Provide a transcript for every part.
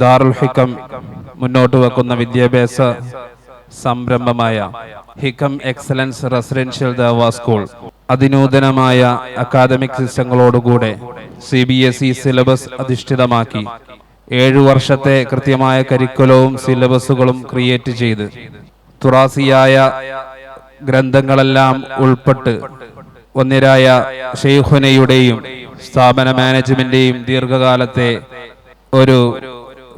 ദാറുൽ ഹിക്കം മുന്നോട്ട് വെക്കുന്ന വിദ്യാഭ്യാസ സംരംഭമായ ഹിക്കം എക്സലൻസ് റെസിഡൻഷ്യൽ ദേവ സ്കൂൾ. അതിനൂതനമായ academic സിസ്റ്റങ്ങളോടുകൂടെ C B S E syllabus അധിഷ്ഠിതമാക്കി. ഏഴു വർഷത്തെ കൃത്യമായ കരിക്കുലവും സിലബസുകളും ക്രിയേറ്റ് ചെയ്ത് തുറാസിയായ ഗ്രന്ഥങ്ങളെല്ലാം ഉൾപ്പെട്ട് ഒന്നിരായ ഷെയ്ഖുനയുടെയും സ്ഥാപന മാനേജ്മെന്റിന്റെയും ദീർഘകാലത്തെ ഒരു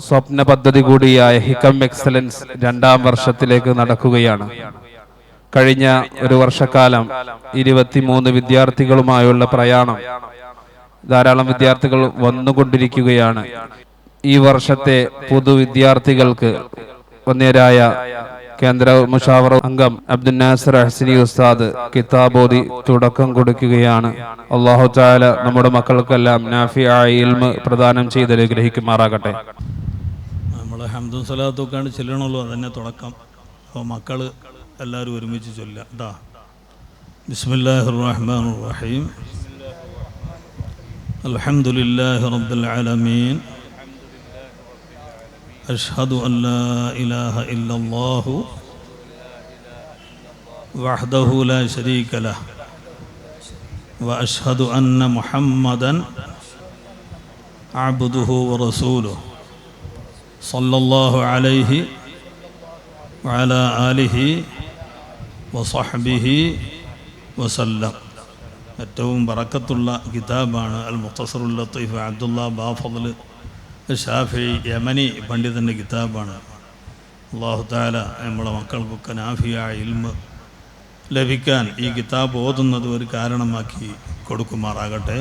സ്വപ്ന പദ്ധതി കൂടിയായ ഹിക്കം എക്സലൻസ് രണ്ടാം വർഷത്തിലേക്ക് നടക്കുകയാണ്. കഴിഞ്ഞ ഒരു വർഷക്കാലം ഇരുപത്തിമൂന്ന് വിദ്യാർത്ഥികളുമായുള്ള പ്രയാണം ധാരാളം വിദ്യാർത്ഥികൾ വന്നുകൊണ്ടിരിക്കുകയാണ്. ഈ വർഷത്തെ പൊതു വിദ്യാർത്ഥികൾക്ക് ഒന്നേരായ കേന്ദ്ര മുഷാവർ അംഗം അബ്ദുൽ നാസർ അഹ്സനി ഉസ്താദ് കിതാബോധി തുടക്കം കൊടുക്കുകയാണ്. അള്ളാഹു താല നമ്മുടെ മക്കൾക്കെല്ലാം നാഫിയായ ഇൽമ് പ്രദാനം ചെയ്ത് അനുഗ്രഹിക്കുമാറാകട്ടെ. നമ്മൾ ഹംദും സലാത്തൊക്കെയാണ് ചെല്ലണമല്ലോ അതന്നെ തുടക്കം. അപ്പോൾ മക്കൾ എല്ലാവരും ഒരുമിച്ച് ചൊല്ലാം ഇതാ ബിസ്മില്ലാഹി റഹീം. الحمد لله رب العالمين أشهد أن لا إله إلا الله وحده لا شريك له وأشهد أن محمدا عبده ورسوله സല്ലല്ലാഹു അലൈഹി വഅല ആലിഹി വസഹബിഹി വസല്ലം. ഏറ്റവും പറക്കത്തുള്ള കിതാബാണ് അൽ മുഖസറുൽ ലത്തീഫ് അബ്ദുള്ള ബാഫദൽ ഷാഫി യമനി പണ്ഡിതന്റെ കിതാബാണ്. അള്ളാഹു താല നമ്മളെ മക്കൾക്കൊക്കെ നാഫിയായ ഇൽമ് ലഭിക്കാൻ ഈ കിതാബ് ഓതുന്നത് ഒരു കാരണമാക്കി കൊടുക്കുമാറാകട്ടെ.